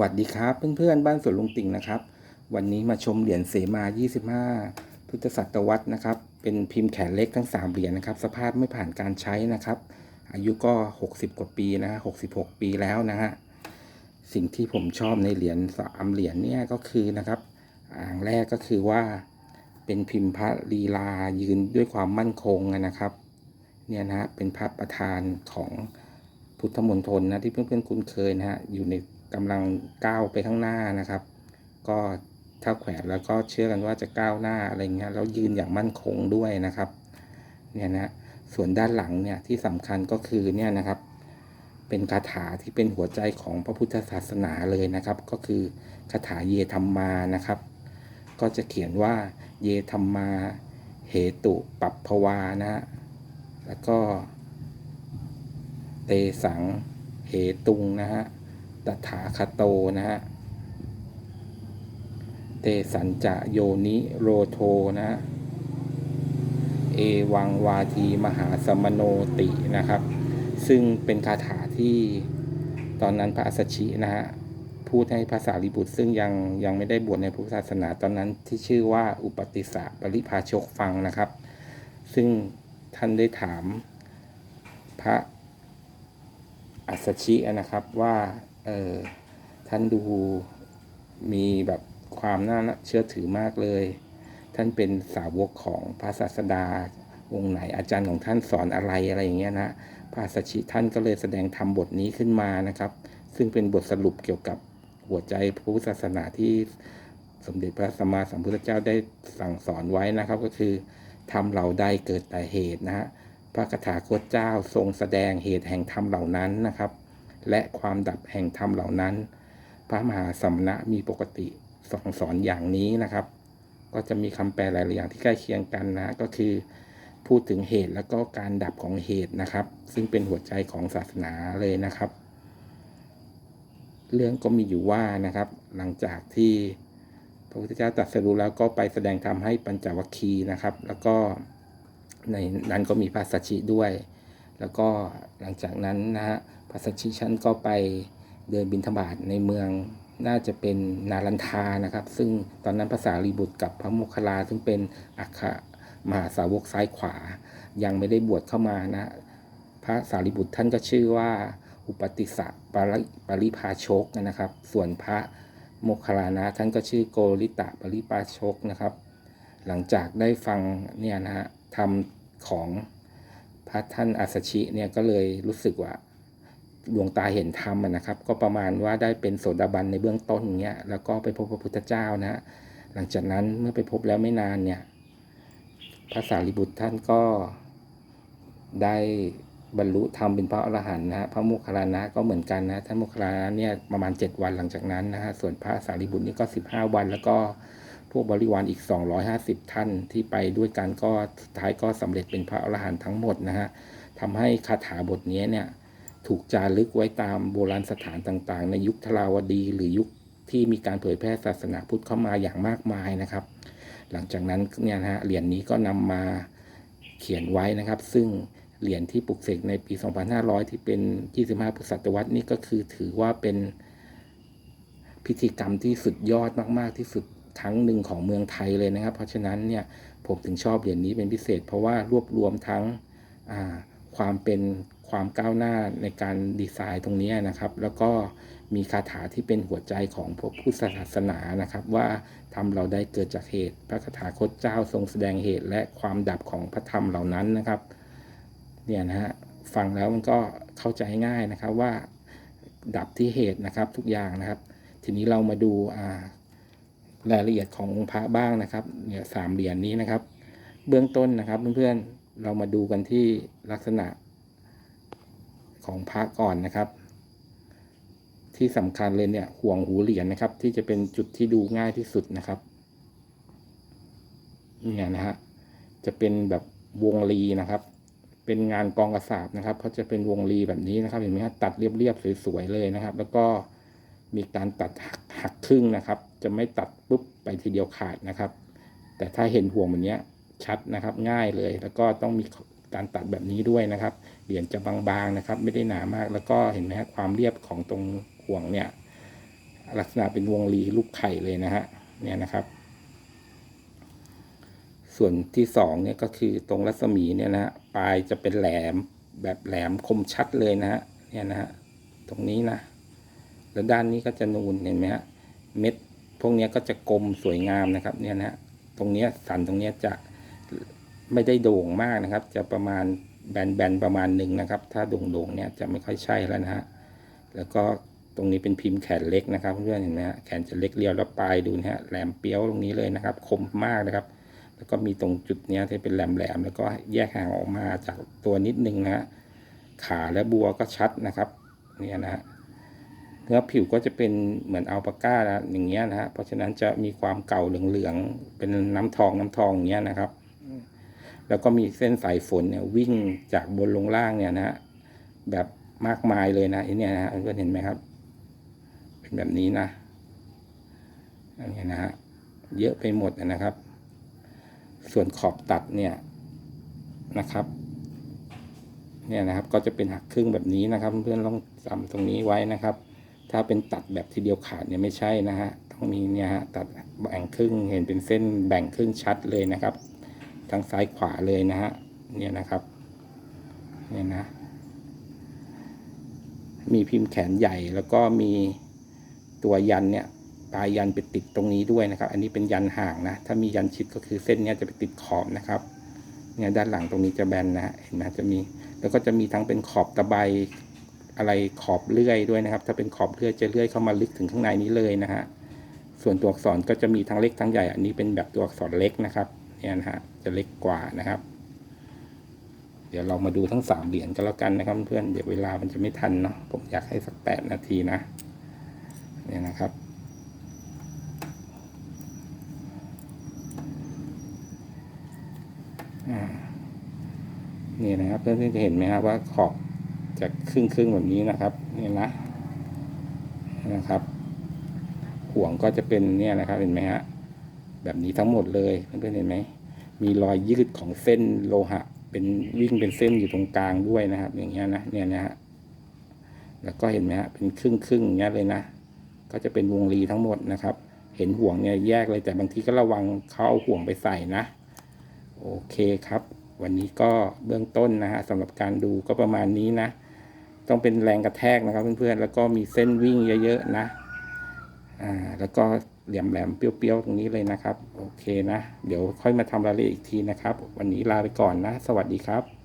วัสดีครับเพื่อนๆบ้านสวนลุงติ่งนะครับ วันนี้มาชมเหรียญเสมา 25 พุทธศตวรรษนะครับ เป็นพิมพ์แขนเล็กทั้ง 3 เหรียญนะครับ สภาพไม่ผ่านการใช้นะครับ อายุก็ 60 กว่าปีนะฮะ66 ปีแล้วนะฮะสิ่งที่ผมชอบในเหรียญสามเหรียญเนี่ยก็คือนะครับ อ่างแรกก็คือว่าเป็นพิมพ์พระลีลายืนด้วยความมั่นคงนะครับเนี่ยนะฮะเป็นพระประธานของพุทธมณฑลนะที่เพื่อนๆคุ้นเคยนะฮะอยู่ใน กำลังก้าวไปข้างหน้านะครับ ก็ถ้าแขวนแล้วก็เชื่อกันว่าจะก้าวหน้าอะไรเงี้ยแล้วยืนอย่างมั่นคงด้วยนะครับเนี่ยนะส่วนด้านหลังเนี่ยที่สำคัญก็คือเนี่ยนะครับ เป็นคาถาที่เป็นหัวใจของพระพุทธศาสนาเลยนะครับ ก็คือคาถาเยธรรมานะครับ ก็จะเขียนว่าเยธรรมาเหตุปัปภวานะฮะแล้วก็เตสังเหตุงนะฮะ ตถาคโตนะฮะ เตสัญจะโยนิโรโทนะฮะเอวังวาทีมหาสมโนตินะครับ ซึ่งเป็นคาถาที่ตอนนั้นพระอัสสชินะฮะพูดให้ภาษาลิบุตรซึ่งยังยังไม่ได้บวชในพุทธศาสนาตอนนั้นที่ชื่อว่าอุปติสสะปริภาชกฟังนะครับ ซึ่งท่านได้ถามพระอัสสชินะครับว่า เออท่านดูมีแบบความน่าเชื่อถือมากเลย ท่านเป็นสาวกของพระศาสดาองค์ไหนอาจารย์ของท่านสอนอะไรอะไรอย่างเงี้ยนะพระอัสสชิท่านก็เลยแสดงธรรมบทนี้ขึ้นมานะครับ ซึ่งเป็นบทสรุปเกี่ยวกับหัวใจพุทธศาสนาที่สมเด็จพระสัมมาสัมพุทธเจ้าได้สั่งสอนไว้นะครับ ก็คือทำเราได้เกิดแต่เหตุนะฮะพระคาถาโคตเจ้าทรงแสดงเหตุแห่งธรรมเหล่านั้นนะครับ และความดับแห่งธรรมเหล่านั้น พระมหาสัมณะมีปกติสองสอนอย่างนี้นะครับ ก็จะมีคำแปลหลายๆอย่างที่ใกล้เคียงกันนะก็คือ พูดถึงเหตุแล้วก็การดับของเหตุนะครับ ซึ่งเป็นหัวใจของศาสนาเลยนะครับ เรื่องก็มีอยู่ว่านะครับ หลังจากที่พระพุทธเจ้าตรัสรู้แล้วก็ไปแสดงธรรมให้ปัญจวัคคีย์นะครับ แล้วก็ในนั้นก็มีพระสัชชิด้วย แล้วก็หลังจากนั้นนะฮะ พระสัชชิชันก็ไปเดินบิณฑบาตในเมืองน่าจะเป็นนารันทานะครับ ซึ่งตอนนั้นภาษาลีบุตรกับพระโมคคัลลา ซึ่งเป็นอัคคมหาสาวกซ้ายขวา ยังไม่ได้บวชเข้ามานะ พระสารีบุตรท่านก็ชื่อว่า อุปติสะปริปริภาชกนะครับ ส่วนพระโมคคัลลานะท่านก็ชื่อโกริตะปริภาชกนะครับ หลังจากได้ฟังเนี่ยนะฮะธรรมของพระท่านอัสสชิเนี่ยก็เลยรู้สึกว่า ดวงตาเห็นธรรมนะครับ ก็ประมาณว่าได้เป็นโสดาบันในเบื้องต้นเงี้ยแล้วก็ไปพบพระพุทธเจ้านะหลังจากนั้นเมื่อไปพบแล้วไม่นานเนี่ยพระสารีบุตรท่านก็ได้บรรลุธรรมเป็นพระอรหันต์นะฮะพระโมคคัลลานะก็เหมือนกันนะท่านโมคคัลลานะเนี่ยประมาณ 7 วันหลังจากนั้นนะฮะส่วนพระสารีบุตรนี่ก็ 15 วัน แล้วก็พวกบริวารอีก 250 ท่านที่ไปด้วยกันก็สุดท้ายก็สำเร็จเป็นพระอรหันต์ทั้งหมดนะฮะทำให้คาถาบทนี้เนี่ย ถูกจารึกไว้ตามโบราณสถานต่างๆ ในยุคทราวดีหรือยุคที่มีการเผยแพร่ศาสนาพุทธเข้ามาอย่างมากมายนะครับ หลังจากนั้นเนี่ยนะฮะเหรียญนนี้ก็นำมาเขียนไว้นะครับ ซึ่งเหรียญที่ปลุกเสกในปี 2500 ที่เป็น 25 พุทธศตวรรษนี่ก็คือถือว่าเป็นพิธีกรรมที่สุดยอดมากๆที่สุดครั้งหนึ่งของเมืองไทยเลยนะครับ เพราะฉะนั้นเนี่ยผมถึงชอบเหรียญนนี้เป็นพิเศษ เพราะว่ารวบรวมทั้งความเป็น ความก้าวหน้าในการดีไซน์ตรงนี้นะครับ แล้วก็มีคาถาที่เป็นหัวใจของพระพุทธศาสนานะครับ ว่าทำเราได้เกิดจากเหตุ พระคาถาคตเจ้าทรงแสดงเหตุและความดับของพระธรรมเหล่านั้นนะครับเนี่ยนะฮะฟังแล้วมันก็เข้าใจง่ายนะครับว่าดับที่เหตุนะครับทุกอย่างนะครับ ทีนี้เรามาดูรายละเอียดขององค์พระบ้างนะครับเนี่ยสามเหรียญนี้นะครับ เบื้องต้นนะครับเพื่อนๆเรามาดูกันที่ลักษณะ ของพระก่อนนะครับ ที่สำคัญเลยเนี่ยห่วงหูเหรียญนะครับ ที่จะเป็นจุดที่ดูง่ายที่สุดนะครับเนี่ยนะฮะจะเป็นแบบวงรีนะครับ เป็นงานกองกระสาบนะครับเพราจะเป็นวงรีแบบนี้นะครับเห็นไหมฮะตัดเรียบๆสวยๆเลยนะครับ แล้วก็มีการตัดหักหักครึ่งนะครับ จะไม่ตัดปุ๊บไปทีเดียวขาดนะครับ แต่ถ้าเห็นห่วงแบบนี้ชัดนะครับง่ายเลย แล้วก็ต้องมีการตัดแบบนี้ด้วยนะครับ เหรียญจะบางๆนะครับ ไม่ได้หนามาก แล้วก็เห็นไหมฮะความเรียบของตรงห่วงเนี่ย ลักษณะเป็นวงรีลูกไข่เลยนะฮะเนี่ยนะครับ ส่วนที่สองเนี่ยก็คือตรงรัศมีเนี่ยนะฮะปลายจะเป็นแหลมแบบแหลมคมชัดเลยนะฮะเนี่ยนะฮะตรงนี้นะ แล้วด้านนี้ก็จะนูนเห็นไหมฮะเม็ดพวกนี้ก็จะกลมสวยงามนะครับ เนี่ยนะฮะตรงเนี้ยสันตรงเนี้ยจะไม่ได้โด่งมากนะครับ จะประมาณ แบนๆประมาณหนึ่งนะครับ ถ้าโด่งๆเนี่ยจะไม่ค่อยใช่แล้วนะฮะแล้วก็ตรงนี้เป็นพิมพ์แขนเล็กนะครับเพื่อนเห็นไหมฮะแขนจะเล็กเรียวแล้วปลายดูนะฮะแหลมเปี้ยวตรงนี้เลยนะครับ คมมากนะครับ แล้วก็มีตรงจุดเนี้ยที่เป็นแหลมๆแล้วก็แยกห่างออกมาจากตัวนิดนึงนะฮะขาและบัวก็ชัดนะครับเนี่ยนะฮะเนื้อผิวก็จะเป็นเหมือนอัลปาก้านะอย่างเงี้ยนะฮะเพราะฉะนั้นจะมีความเก่าเหลืองๆเป็นน้ำทองน้ำทองอย่างเงี้ยนะครับ แล้วก็มีเส้นสายฝนเนี่ยวิ่งจากบนลงล่างเนี่ยนะฮะแบบมากมายเลยนะไอ้เนี่ยนะฮะเพื่อนเห็นไหมครับ เป็นแบบนี้นะอันนี้นะฮะเยอะไปหมดนะครับ ส่วนขอบตัดเนี่ยนะครับ เนี่ยนะครับ ก็จะเป็นหักครึ่งแบบนี้นะครับ เพื่อนๆลองจำตรงนี้ไว้นะครับ ถ้าเป็นตัดแบบทีเดียวขาดเนี่ยไม่ใช่นะฮะต้องมีเนี่ยฮะตัดแบ่งครึ่งเห็นเป็นเส้นแบ่งครึ่งชัดเลยนะครับ ทางซ้ายขวาเลยนะฮะเนี่ยนะครับเนี่ยนะ มีพิมพ์แขนใหญ่แล้วก็มีตัวยันเนี่ยปลายยันไปติดตรงนี้ด้วยนะครับ อันนี้เป็นยันห่างนะ ถ้ามียันชิดก็คือเส้นเนี้ยจะไปติดขอบนะครับเนี่ยด้านหลังตรงนี้จะแบนนะฮะเห็นไหมจะมี แล้วก็จะมีทั้งเป็นขอบตะไบอะไรขอบเลื่อยด้วยนะครับ ถ้าเป็นขอบเลื่อยจะเลื่อยเข้ามาลึกถึงข้างในนี้เลยนะฮะส่วนตัวอักษรก็จะมีทั้งเล็กทั้งใหญ่ อันนี้เป็นแบบตัวอักษรเล็กนะครับ เนี่ยนะฮะจะเล็กกว่านะครับ เดี๋ยวเรามาดูทั้งสามเหรียญก็แล้วกันนะครับ เพื่อนเดี๋ยวเวลามันจะไม่ทันเนาะผมอยากให้สักแปดนาทีนะเนี่ยนะครับนี่นะครับเพื่อนๆจะเห็นไหมครับว่าขอบจะครึ่งครึ่งแบบนี้นะครับนี่นะนะครับ ห่วงก็จะเป็นเนี่ยนะครับเห็นไหมฮะ แบบนี้ทั้งหมดเลยเพื่อนๆเห็นไหมมีรอยยืดของเส้นโลหะ เป็นวิ่งเป็นเส้นอยู่ตรงกลางด้วยนะครับ อย่างเงี้ยนะเนี่ยนะฮะแล้วก็เห็นไหมฮะเป็นครึ่งครึ่งอย่างเงี้ยเลยนะก็จะเป็นวงรีทั้งหมดนะครับ เห็นห่วงเนี่ยแยกเลยแต่บางทีก็ระวังเขาเอาห่วงไปใส่นะ โอเคครับ วันนี้ก็เบื้องต้นนะฮะสำหรับการดูก็ประมาณนี้นะ ต้องเป็นแรงกระแทกนะครับเพื่อนๆแล้วก็มีเส้นวิ่งเยอะๆนะอ่าแล้วก็ หลี่ยมแหลมๆเปรี้ยวๆตรงนี้เลยนะครับ โอเคนะ เดี๋ยวค่อยมาทำรายละเอียดอีกทีนะครับ วันนี้ลาไปก่อนนะ สวัสดีครับ